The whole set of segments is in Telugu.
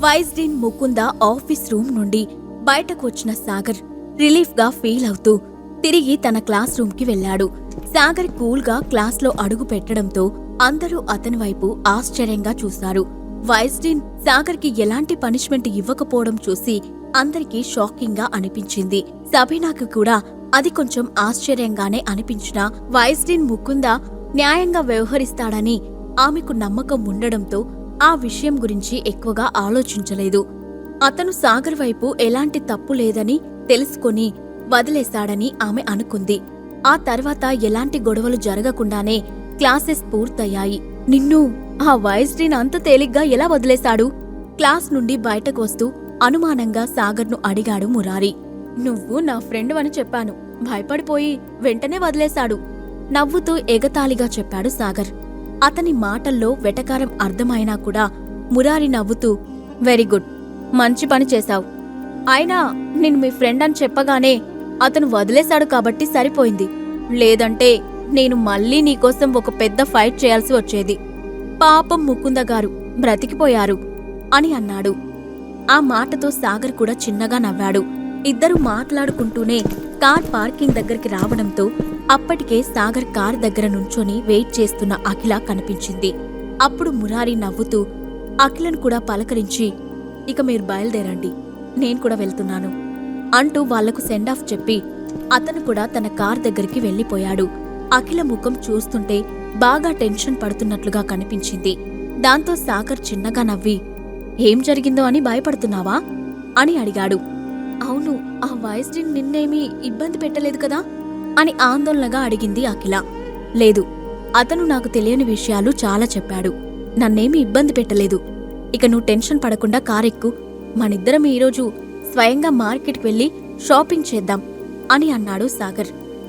వైజ్డీన్ ముకుంద ఆఫీస్ రూమ్ నుండి బయటకు వచ్చిన సాగర్ రిలీఫ్గా ఫీల్ అవుతూ తిరిగి తన క్లాస్ రూమ్కి వెళ్ళాడు సాగర్ కూల్గా క్లాస్లో అడుగు పెట్టడంతో అందరూ అతని వైపు ఆశ్చర్యంగా చూశారు. వైజ్డీన్ సాగర్కి ఎలాంటి పనిష్మెంట్ ఇవ్వకపోవడం చూసి అందరికీ షాకింగ్గా అనిపించింది. సబీనాకు కూడా అది కొంచెం ఆశ్చర్యంగానే అనిపించిన వైజ్డీన్ ముకుంద న్యాయంగా వ్యవహరిస్తాడని ఆమెకు నమ్మకం ఉండడంతో ఆ విషయం గురించి ఎక్కువగా ఆలోచించలేదు. అతను సాగర్ వైపు ఎలాంటి తప్పు లేదని తెలుసుకొని వదిలేశాడని ఆమె అనుకుంది. ఆ తర్వాత ఎలాంటి గొడవలు జరగకుండానే క్లాసెస్ పూర్తయ్యాయి. నిన్ను ఆ వయస్టీన్ అంత తేలిగ్గా ఎలా వదిలేశాడు? క్లాస్ నుండి బయటకు వస్తూ అనుమానంగా సాగర్ను అడిగాడు మురారి. నువ్వు నా ఫ్రెండ్ అని చెప్పాను. భయపడిపోయి వెంటనే వదిలేశాడు నవ్వుతూ ఎగతాళిగా చెప్పాడు సాగర్. అతని మాటల్లో వెటకారం అర్థమైనా కూడా మురారి నవ్వుతూ వెరీ గుడ్ మంచి పని చేశావు. అయినా నేను మీ ఫ్రెండ్ అని చెప్పగానే అతను వదిలేశాడు కాబట్టి సరిపోయింది. లేదంటే నేను మళ్ళీ నీకోసం ఒక పెద్ద ఫైట్ చేయాల్సి వచ్చేది. పాపం ముకుంద గారు బ్రతికిపోయారు అని అన్నాడు. ఆ మాటతో సాగర్ కూడా చిన్నగా నవ్వాడు. ఇద్దరు మాట్లాడుకుంటూనే కార్ పార్కింగ్ దగ్గరికి రావడంతో అప్పటికే సాగర్ కార్ దగ్గర నుంచొని వెయిట్ చేస్తున్న అఖిల కనిపించింది. అప్పుడు మురారి నవ్వుతూ అఖిలను కూడా పలకరించి ఇక మీరు బయలుదేరండి నేను కూడా వెళ్తున్నాను అంటూ వాళ్ళకు సెండ్ ఆఫ్ చెప్పి అతను కూడా తన కార్ దగ్గరికి వెళ్ళిపోయాడు అఖిల ముఖం చూస్తుంటే బాగా టెన్షన్ పడుతున్నట్లుగా కనిపించింది. దాంతో సాగర్ చిన్నగా నవ్వి ఏం జరిగిందో అని భయపడుతున్నావా? అని అడిగాడు. అవును ఆ వాయిస్డిన్ నిన్నేమీ ఇబ్బంది పెట్టలేదు కదా? అని ఆందోళనగా అడిగింది అఖిల. లేదు అతను నాకు తెలియని విషయాలు చాలా చెప్పాడు. నన్నేమీ ఇబ్బంది పెట్టలేదు. ఇక నువ్వు టెన్షన్ పడకుండా కారెక్కు మనిద్దరం ఈరోజు స్వయంగా మార్కెట్కి వెళ్ళి షాపింగ్ చేద్దాం అని అన్నాడు సాగర్.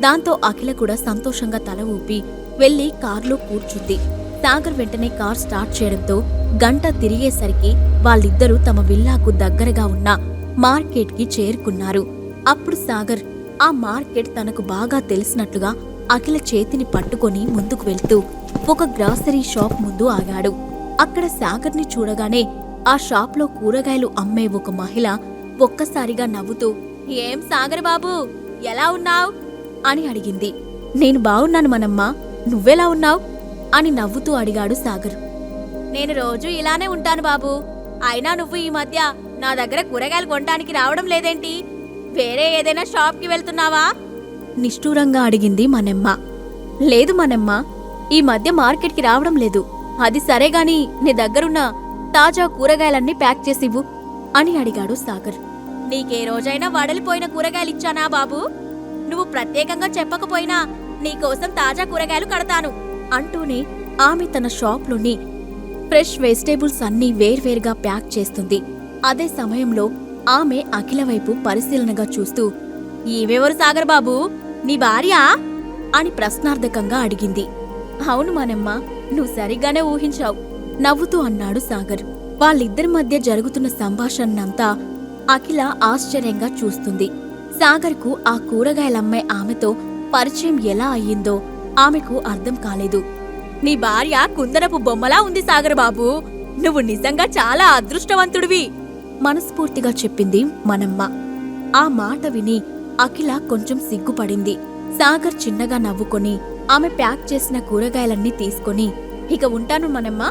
దాంతో అఖిల కూడా సంతోషంగా తల ఊపి వెళ్ళి కార్లో కూర్చుంది. సాగర్ వెంటనే కార్ స్టార్ట్ చేయడంతో గంట తిరిగేసరికి వాళ్ళిద్దరూ తమ విల్లాకు దగ్గరగా ఉన్న మార్కెట్కి చేరుకున్నారు. అప్పుడు సాగర్ ఆ మార్కెట్ తనకు బాగా తెలిసినట్లుగా అఖిల చేతిని పట్టుకొని ముందుకు వెళ్తూ ఒక గ్రాసరీ షాప్ ముందు ఆగాడు. అక్కడ సాగర్ని చూడగానే ఆ షాప్లో కూరగాయలు అమ్మే ఒక మహిళ ఒక్కసారిగా నవ్వుతూ ఏం సాగర్ బాబు ఎలా ఉన్నావు? అని అడిగింది. నేను బావున్నాను మనమ్మా నువ్వెలా ఉన్నావ్? అని నవ్వుతూ అడిగాడు సాగర్. నేను రోజూ ఇలానే ఉంటాను బాబు అయినా నువ్వు ఈ మధ్య నా దగ్గర కూరగాయలు కొనడానికి రావడం లేదేంటి? వేరే ఏదైనా షాప్కి వెళ్తున్నావా? నిష్ఠూరంగా అడిగింది మనెమ్మ. లేదు మనెమ్మ ఈ మధ్య మార్కెట్కి రావడం లేదు. అది సరే గాని నీ దగ్గరున్న తాజా కూరగాయలన్నీ ప్యాక్ చేసివ్వు అని అడిగాడు సాగర్. నీకే రోజైనా వడలిపోయిన కూరగాయలిచ్చానా బాబు? నువ్వు ప్రత్యేకంగా చెప్పకపోయినా నీకోసం తాజా కూరగాయలు కడతాను అంటూనే ఆమె తన షాప్లోని ఫ్రెష్ వెజిటేబుల్స్ అన్నీ వేర్వేరుగా ప్యాక్ చేస్తుంది. అదే సమయంలో ఆమె అఖిల వైపు పరిశీలనగా చూస్తూ ఈమెవరు సాగర్ బాబు? నీ భార్య? అని ప్రశ్నార్థకంగా అడిగింది. అవును మనమ్మ నువ్వు సరిగ్గానే ఊహించావు నవ్వుతూ అన్నాడు సాగర్. వాళ్ళిద్దరి మధ్య జరుగుతున్న సంభాషణనంతా అఖిల ఆశ్చర్యంగా చూస్తుంది. సాగర్కు ఆ కూరగాయలమ్మే ఆమెతో పరిచయం ఎలా అయ్యిందో ఆమెకు అర్థం కాలేదు. నీ భార్య కుందరపు బొమ్మలా ఉంది సాగర్ బాబు. నువ్వు నిజంగా చాలా అదృష్టవంతుడివి. మనస్ఫూర్తిగా చెప్పింది మనమ్మ. ఆ మాట విని అఖిల కొంచెం సిగ్గుపడింది. సాగర్ చిన్నగా నవ్వుకొని ఆమె ప్యాక్ చేసిన కూరగాయలన్నీ తీసుకొని ఇక ఉంటాను మనమ్మ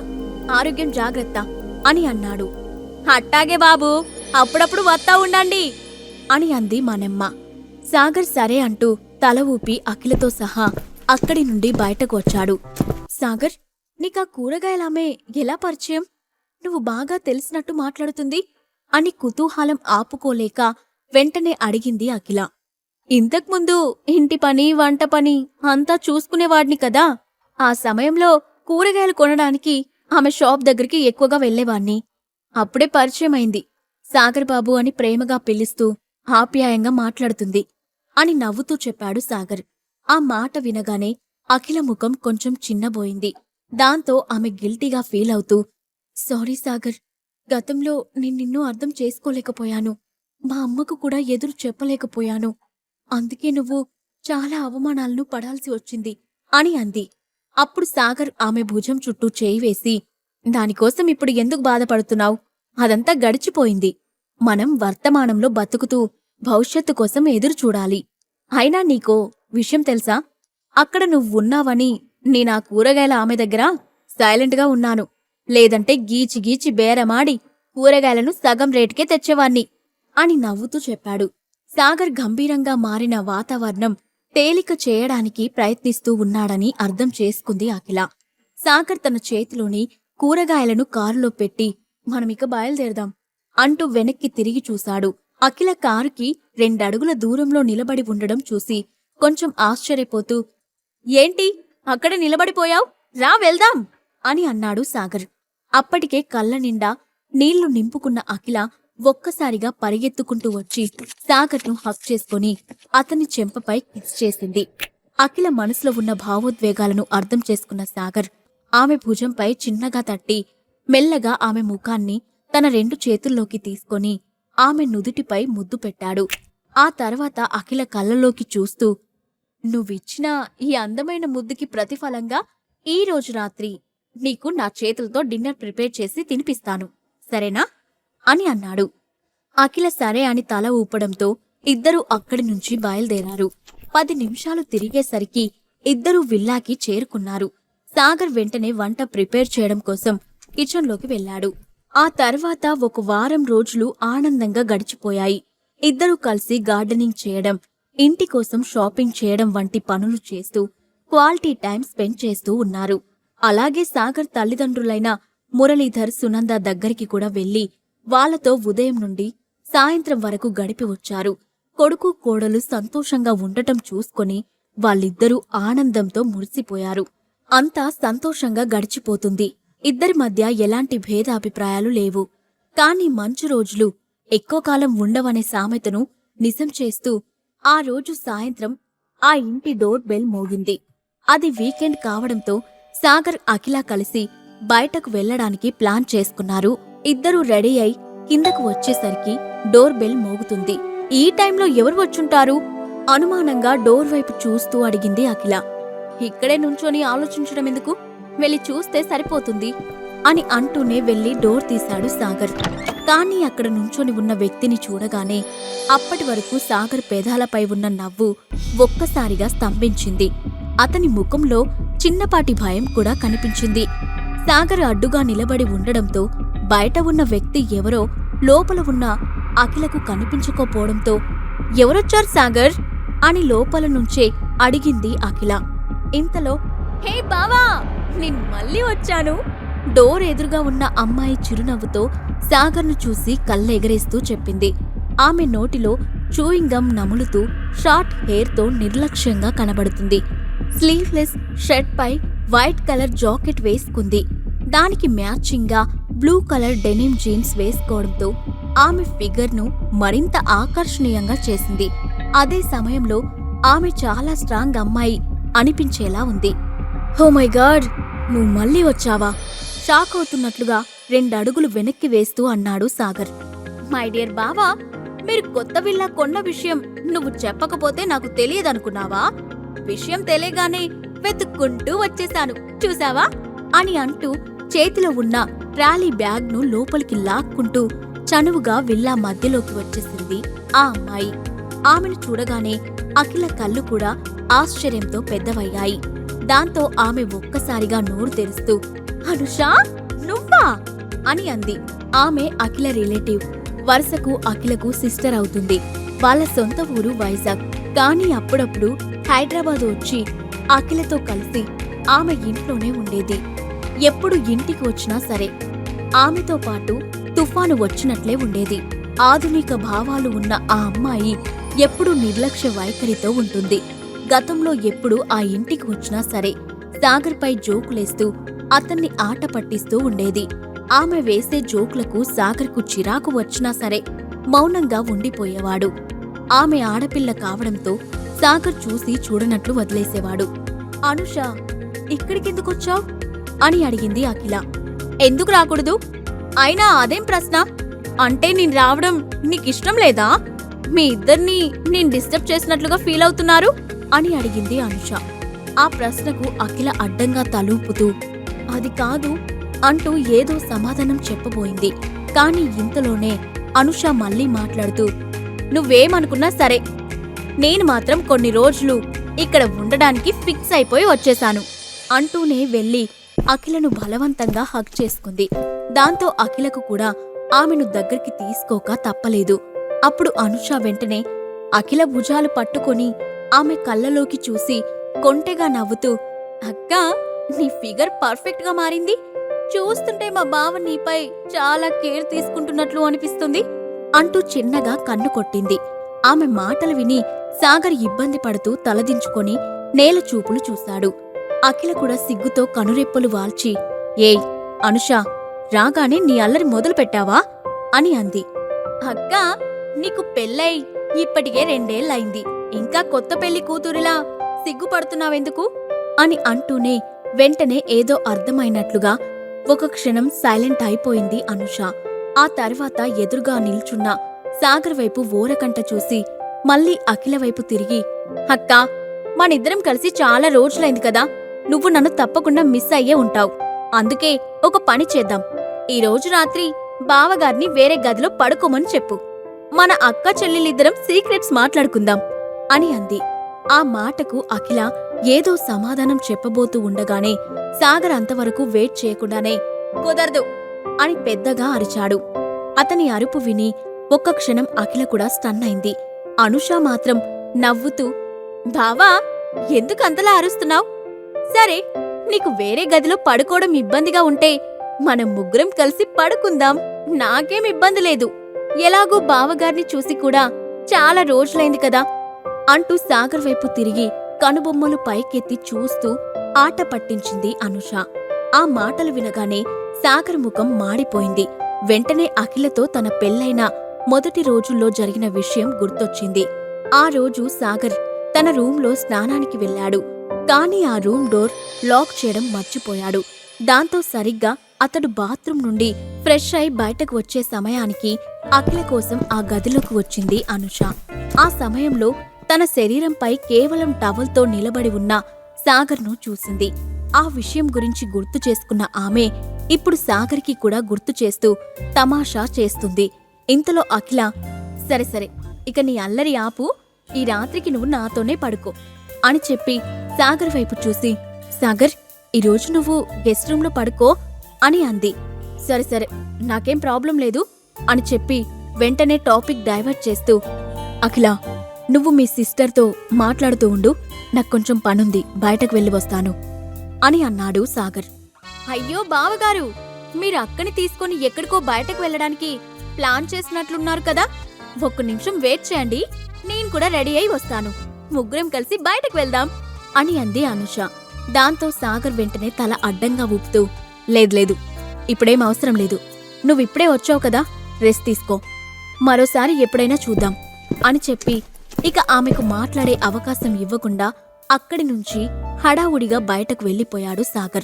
ఆరోగ్యం జాగ్రత్త అని అన్నాడు. అట్టాగే బాబు అప్పుడప్పుడు వత్తా ఉండండి అని అంది మనమ్మ. సాగర్ సరే అంటూ తల ఊపి అఖిలతో సహా అక్కడి నుండి బయటకు వచ్చాడు. సాగర్ నీకా కూరగాయలామే ఎలా పరిచయం? నువ్వు బాగా తెలిసినట్టు మాట్లాడుతుంది. అని కుతూహలం ఆపుకోలేక వెంటనే అడిగింది అఖిల. ఇంతకుముందు ఇంటి పని వంట పని అంతా చూసుకునేవాడిని కదా. ఆ సమయంలో కూరగాయలు కొనడానికి ఆమె షాప్ దగ్గరికి ఎక్కువగా వెళ్ళేవాణ్ణి అప్పుడే పరిచయమైంది. సాగర్ బాబు అని ప్రేమగా పిలుస్తూ ఆప్యాయంగా మాట్లాడుతుంది అని నవ్వుతూ చెప్పాడు సాగర్. ఆ మాట వినగానే అఖిల ముఖం కొంచెం చిన్నబోయింది. దాంతో ఆమె గిల్టీగా ఫీల్ అవుతూ సారీ సాగర్ గతంలో నేను నిన్ను అర్థం చేసుకోలేకపోయాను. మా అమ్మకు కూడా ఎదురు చెప్పలేకపోయాను. అందుకే నువ్వు చాలా అవమానాలను పడాల్సి వచ్చింది అని అంది. అప్పుడు సాగర్ ఆమె భుజం చుట్టూ చేయి వేసి దానికోసం ఇప్పుడు ఎందుకు బాధపడుతున్నావు? అదంతా గడిచిపోయింది. మనం వర్తమానంలో బతుకుతూ భవిష్యత్తు కోసం ఎదురు చూడాలి. అయినా నీకో విషయం తెలుసా? అక్కడ నువ్వున్నావని నేనా కూరగాయల ఆమె దగ్గర సైలెంట్గా ఉన్నాను. లేదంటే గీచి గీచి బేరమాడి కూరగాయలను సగం రేటుకే తెచ్చేవాణ్ణి అని నవ్వుతూ చెప్పాడు. సాగర్ గంభీరంగా మారిన వాతావరణం తేలిక చేయడానికి ప్రయత్నిస్తూ ఉన్నాడని అర్థం చేసుకుంది అఖిల. సాగర్ తన చేతిలోని కూరగాయలను కారులో పెట్టి మనమిక బయలుదేరదాం అంటూ వెనక్కి తిరిగి చూశాడు. అఖిల కారుకి రెండడుగుల దూరంలో నిలబడి ఉండడం చూసి కొంచెం ఆశ్చర్యపోతూ ఏంటి? అక్కడ నిలబడిపోయావ్? రా వెళ్దాం. అని అన్నాడు సాగర్. అప్పటికే కళ్ళ నిండా నీళ్ళు నింపుకున్న అఖిల ఒక్కసారిగా పరిగెత్తుకుంటూ వచ్చి సాగర్ను హక్ చేసుకుని అతని చెంపపై కిస్ చేసింది. అఖిల మనసులో ఉన్న భావోద్వేగాలను అర్థం చేసుకున్న సాగర్ ఆమె భుజంపై చిన్నగా తట్టి మెల్లగా ఆమె ముఖాన్ని తన రెండు చేతుల్లోకి తీసుకొని ఆమె నుదుటిపై ముద్దు పెట్టాడు. ఆ తర్వాత అఖిల కళ్ళలోకి చూస్తూ నువ్విచ్చిన ఈ అందమైన ముద్దుకి ప్రతిఫలంగా ఈ రోజు రాత్రి నీకు నా చేతులతో డిన్నర్ ప్రిపేర్ చేసి తినిపిస్తాను. సరేనా? అని అన్నాడు. అఖిల సరే అని తల ఊపడంతో ఇద్దరూ అక్కడి నుంచి బయలుదేరారు. పది నిమిషాలు తిరిగేసరికి ఇద్దరూ విల్లాకి చేరుకున్నారు. సాగర్ వెంటనే వంట ప్రిపేర్ చేయడం కోసం కిచెన్లోకి వెళ్ళాడు. ఆ తర్వాత ఒక వారం రోజులు ఆనందంగా గడిచిపోయాయి. ఇద్దరూ కలిసి గార్డెనింగ్ చేయడం ఇంటి కోసం షాపింగ్ చేయడం వంటి పనులు చేస్తూ క్వాలిటీ టైం స్పెండ్ చేస్తూ ఉన్నారు. అలాగే సాగర్ తల్లిదండ్రులైన మురళీధర్ సునంద దగ్గరికి కూడా వెళ్ళి వాళ్ళతో ఉదయం నుండి సాయంత్రం వరకు గడిపి వచ్చారు. కొడుకు కోడలు సంతోషంగా ఉండటం చూసుకొని వాళ్ళిద్దరూ ఆనందంతో మురిసిపోయారు. అంతా సంతోషంగా గడిచిపోతుంది. ఇద్దరి మధ్య ఎలాంటి భేదాభిప్రాయాలు లేవు. కాని మంచు రోజులు ఎక్కువ కాలం ఉండవనే సామెతను నిజం చేస్తూ ఆ రోజు సాయంత్రం ఆ ఇంటి డోర్ బెల్ మోగింది. అది వీకెండ్ కావడంతో సాగర్ అఖిల కలిసి బయటకు వెళ్ళడానికి ప్లాన్ చేసుకున్నారు. ఇద్దరూ రెడీ అయి కిందకు వచ్చేసరికి డోర్ బెల్ మోగుతుంది. ఈ టైంలో ఎవరు వచ్చుంటారు? అనుమానంగా డోర్ వైపు చూస్తూ అడిగింది అఖిల. ఇక్కడే నుంచొని ఆలోచించడం ఎందుకు? వెళ్ళి చూస్తే సరిపోతుంది అని అంటూనే వెళ్ళి డోర్ తీశాడు సాగర్. కానీ అక్కడ నుంచొని ఉన్న వ్యక్తిని చూడగానే అప్పటి వరకు సాగర్ పెదాలపై ఉన్న నవ్వు ఒక్కసారిగా స్తంభించింది. అతని ముఖంలో చిన్నపాటి భయం కూడా కనిపించింది. సాగర్ అడ్డుగా నిలబడి ఉండడంతో బయట ఉన్న వ్యక్తి ఎవరో లోపల ఉన్న అఖిలకు కనిపించకపోవడంతో ఎవరొచ్చారు సాగర్? అని లోపల నుంచే అడిగింది అఖిల. ఇంతలో హే బావా నేను మళ్ళీ వచ్చాను. డోర్ ఎదురుగా ఉన్న అమ్మాయి చిరునవ్వుతో సాగర్ను చూసి కళ్ళెగరేస్తూ చెప్పింది. ఆమె నోటిలో చూయింగ్ నములుతూ షార్ట్ హెయిర్తో నిర్లక్ష్యంగా కనబడుతుంది. స్లీవ్లెస్ షర్ట్ పై వైట్ కలర్ జాకెట్ వేసుకుంది. దానికి మ్యాచింగ్గా బ్లూ కలర్ డెనిమ్ జీన్స్ వేసుకోవడంతో ఆమె ఫిగర్ను మరింత ఆకర్షణీయంగా చేసింది. అదే సమయంలో ఆమె చాలా స్ట్రాంగ్ అమ్మాయి అనిపించేలా ఉంది. Oh my God! నువ్వు మళ్ళీ వచ్చావా? షాక్ అవుతున్నట్లుగా రెండడుగులు వెనక్కి వేస్తూ అన్నాడు సాగర్. మై డియర్ బావా మీరు కొత్త విల్లా కొన్న విషయం నువ్వు చెప్పకపోతే నాకు తెలియదనుకున్నావా? విషయం తెలియగానే వెతుక్కుంటూ వచ్చేశాను. చూసావా అని అంటూ చేతిలో ఉన్న ట్రాలీ బ్యాగ్ను లోపలికి లాక్కుంటూ చనువుగా విల్లా మధ్యలోకి వచ్చేసింది ఆ అమ్మాయి. ఆమెను చూడగానే అఖిల కళ్ళు కూడా ఆశ్చర్యంతో పెద్దవయ్యాయి. దాంతో ఆమె ఒక్కసారిగా నోరు తెరుస్తూ అనుషా నువ్వా? అని అంది. ఆమె అఖిల రిలేటివ్ వరుసకు అఖిలకు సిస్టర్ అవుతుంది. వాళ్ళ సొంత ఊరు వైజాగ్. కానీ అప్పుడప్పుడు హైదరాబాద్ వచ్చి అఖిలతో కలిసి ఆమె ఇంట్లోనే ఉండేది. ఎప్పుడు ఇంటికి వచ్చినా సరే ఆమెతో పాటు తుఫాను వచ్చినట్లే ఉండేది. ఆధునిక భావాలు ఉన్న ఆ అమ్మాయి ఎప్పుడూ నిర్లక్ష్య వైఖరితో ఉంటుంది. గతంలో ఎప్పుడు ఆ ఇంటికి వచ్చినా సరే సాగర్పై జోకులేస్తూ అతన్ని ఆట పట్టిస్తూ ఉండేది. ఆమె వేసే జోకులకు సాగర్కు చిరాకు వచ్చినా సరే మౌనంగా ఉండిపోయేవాడు. ఆమె ఆడపిల్ల కావడంతో సాగర్ చూసి చూడనట్లు వదిలేసేవాడు. అనుష ఇక్కడికెందుకొచ్చావు? అని అడిగింది అఖిల. ఎందుకు రాకూడదు? అయినా అదేం ప్రశ్న? అంటే నేను రావడం నీకిష్టం లేదా? మీ ఇద్దరిని నేను డిస్టర్బ్ చేసినట్లుగా ఫీల్ అవుతున్నారు? అని అడిగింది అనుష. ఆ ప్రశ్నకు అఖిల అడ్డంగా తలూపుతూ అది కాదు అంటూ ఏదో సమాధానం చెప్పబోయింది. కాని ఇంతలోనే అనుష మళ్ళీ మాట్లాడుతూ నువ్వేమనుకున్నా సరే నేను మాత్రం కొన్ని రోజులు ఇక్కడ ఉండడానికి ఫిక్స్ అయిపోయి వచ్చేశాను. అంటూనే వెళ్ళి అఖిలను బలవంతంగా హక్ చేసుకుంది. దాంతో అఖిలకు కూడా ఆమెను దగ్గరికి తీసుకోక తప్పలేదు. అప్పుడు అనుష వెంటనే అఖిల భుజాలు పట్టుకొని ఆమె కళ్ళలోకి చూసి కొంటెగా నవ్వుతూ అక్కా నీ ఫిగర్ పర్ఫెక్ట్గా మారింది. చూస్తుంటే మా బావ నీపై చాలా కేర్ తీసుకుంటున్నట్లు అనిపిస్తుంది అంటూ చిన్నగా కన్ను కొట్టింది. ఆమె మాటలు విని సాగర్ ఇబ్బంది పడుతూ తలదించుకొని నేల చూపులు చూశాడు. అఖిల కూడా సిగ్గుతో కనురెప్పలు వాల్చి ఏయ్ అనుష రాగానే నీ అల్లరి మొదలు పెట్టావా? అని అంది. అక్కా నీకు పెళ్ళై ఇప్పటికే రెండేళ్ళయింది ఇంకా కొత్త పెళ్ళి కూతురిలా సిగ్గుపడుతున్నావెందుకు? అని అంటూనే వెంటనే ఏదో అర్థమైనట్లుగా ఒక క్షణం సైలెంట్ అయిపోయింది అనుష. ఆ తర్వాత ఎదురుగా నిల్చున్న సాగర్ వైపు ఓరకంట చూసి మళ్ళీ అఖిల వైపు తిరిగి అక్కా మనిద్దరం కలిసి చాలా రోజులైంది కదా నువ్వు నన్ను తప్పకుండా మిస్ అయ్యే ఉంటావు. అందుకే ఒక పని చేద్దాం. ఈ రోజు రాత్రి బావగారిని వేరే గదిలో పడుకోమని చెప్పు. మన అక్క చెల్లెలిద్దరం సీక్రెట్స్ మాట్లాడుకుందాం అని అంది. ఆ మాటకు అఖిల ఏదో సమాధానం చెప్పబోతూ ఉండగానే సాగర్ అంతవరకు వెయిట్ చేయకుండానే కుదరదు అని పెద్దగా అరిచాడు. అతని అరుపు విని ఒక్క క్షణం అఖిల కూడా స్టన్ అయింది అనుష మాత్రం నవ్వుతూ బావా ఎందుకు అంతలా సరే నీకు వేరే గదిలో పడుకోవడం ఇబ్బందిగా ఉంటే మనం ముగ్గురం కలిసి పడుకుందాం. నాకేం ఇబ్బంది లేదు. ఎలాగో బావగారిని చూసి కూడా చాలా రోజులైంది కదా. అంటూ సాగర్ వైపు తిరిగి కనుబొమ్మలు పైకెత్తి చూస్తూ ఆట పట్టించింది అనుష. ఆ మాటలు వినగానే సాగర్ ముఖం మాడిపోయింది. వెంటనే అఖిలతో తన పెళ్ళైన మొదటి రోజుల్లో జరిగిన విషయం గుర్తొచ్చింది. ఆ రోజు సాగర్ తన రూంలో స్నానానికి వెళ్ళాడు. కానీ ఆ రూమ్ డోర్ లాక్ చేయడం మర్చిపోయాడు. దాంతో సరిగ్గా అతడు బాత్రూం నుండి ఫ్రెష్ అయి బయటకు వచ్చే సమయానికి అఖిల కోసం ఆ గదిలోకి వచ్చింది అనుష. ఆ సమయంలో తన శరీరంపై కేవలం టవల్తో నిలబడి ఉన్న సాగర్ను చూసింది. ఆ విషయం గురించి గుర్తు చేసుకున్న ఆమె ఇప్పుడు సాగర్కి కూడా గుర్తు చేస్తూ తమాషా చేస్తుంది. ఇంతలో అఖిల సరే సరే ఇక నీ అల్లరి ఆపు ఈ రాత్రికి నువ్వు నాతోనే పడుకో అని చెప్పి సాగర్ వైపు చూసి సాగర్ ఈరోజు నువ్వు గెస్ట్ రూమ్లో పడుకో అని అంది. సరే సరే నాకేం ప్రాబ్లం లేదు అని చెప్పి వెంటనే టాపిక్ డైవర్ట్ చేస్తూ అఖిల నువ్వు మీ సిస్టర్తో మాట్లాడుతూ ఉండు నాకు కొంచెం పనుంది బయటకు వెళ్ళి వస్తాను అని అన్నాడు సాగర్. అయ్యో బావగారు మీరు అక్కని తీసుకొని ఎక్కడికో బయటకు వెళ్ళడానికి ప్లాన్ చేసినట్లున్నారు కదా. ఒక్క నిమిషం వెయిట్ చేయండి. నేను కూడా రెడీ అయి వస్తాను. ముగ్గురం కలిసి బయటకు వెళ్దాం అని అంది అనుష. దాంతో సాగర్ వెంటనే తల అడ్డంగా ఊపుతూ లేదు లేదు ఇప్పుడేం అవసరం లేదు. నువ్విప్పుడే వచ్చావు కదా రెస్ట్ తీసుకో. మరోసారి ఎప్పుడైనా చూద్దాం అని చెప్పి ఇక ఆమెకు మాట్లాడే అవకాశం ఇవ్వకుండా అక్కడి నుంచి హడావుడిగా బయటకు వెళ్ళిపోయాడు సాగర్.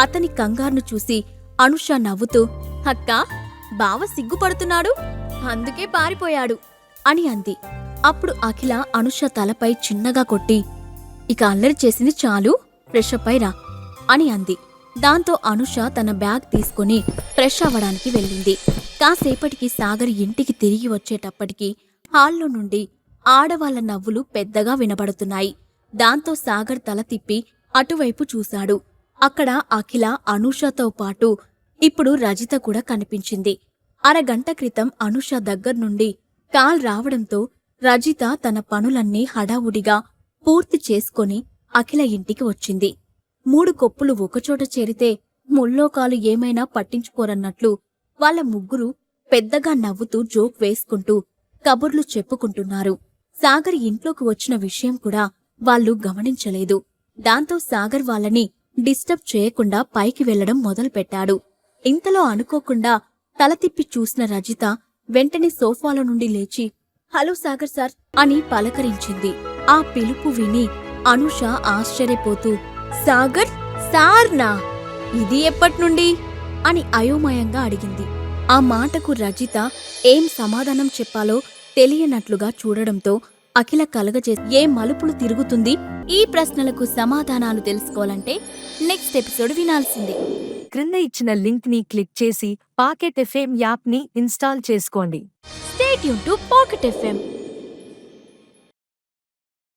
అతని కంగారును చూసి అనుష నవ్వుతూ అక్కా బావ సిగ్గుపడుతున్నాడు? అందుకే పారిపోయాడు అని అంది. అప్పుడు అఖిల అనుష తలపై చిన్నగా కొట్టి ఇక అల్లరి చేసింది చాలు ఫ్రెష్ అప్ రా అని అంది. దాంతో అనుష తన బ్యాగ్ తీసుకుని ఫ్రెష్ అవ్వడానికి వెళ్ళింది. కాసేపటికి సాగర్ ఇంటికి తిరిగి వచ్చేటప్పటికి హాల్లో నుండి ఆడవాళ్ళ నవ్వులు పెద్దగా వినబడుతున్నాయి. దాంతో సాగర్ తల తిప్పి అటువైపు చూశాడు. అక్కడ అఖిల అనూషతో పాటు ఇప్పుడు రజిత కూడా కనిపించింది. అరగంట క్రితం అనుష దగ్గర్నుండి కాల్ రావడంతో రజిత తన పనులన్నీ హడావుడిగా పూర్తి చేసుకొని అఖిల ఇంటికి వచ్చింది. మూడు కొప్పులు ఒకచోట చేరితే ముల్లోకాలు ఏమైనా పట్టించుకోరన్నట్లు వాళ్ళ ముగ్గురు పెద్దగా నవ్వుతూ జోక్ వేసుకుంటూ కబుర్లు చెప్పుకుంటున్నారు. సాగర్ ఇంట్లోకి వచ్చిన విషయం కూడా వాళ్ళు గమనించలేదు. దాంతో సాగర్ వాళ్ళని డిస్టర్బ్ చేయకుండా పైకి వెళ్ళడం మొదలుపెట్టాడు. ఇంతలో అనుకోకుండా తల తిప్పి చూసిన రజిత వెంటనే సోఫాలో నుండి లేచి హలో సాగర్ సార్ అని పలకరించింది. ఆ పిలుపు విని అనుష ఆశ్చర్యపోతూ సాగర్ సార్నా? ఇది ఎప్పట్నుండి? అని అయోమయంగా అడిగింది. ఆ మాటకు రజిత ఏం సమాధానం చెప్పాలో తెలియనట్లుగా చూడడంతో అఖిల కలగజే ఏ మలుపులు తిరుగుతుంది? ఈ ప్రశ్నలకు సమాధానాలు తెలుసుకోవాలంటే నెక్స్ట్ ఎపిసోడ్ వినాల్సిందే. క్రింద ఇచ్చిన లింక్ని క్లిక్ చేసి పాకెట్ ఎఫ్ఎం యాప్ని ఇన్స్టాల్ చేసుకోండి. స్టేట్ యూన్ టు పాకెట్ ఎఫ్ఎం.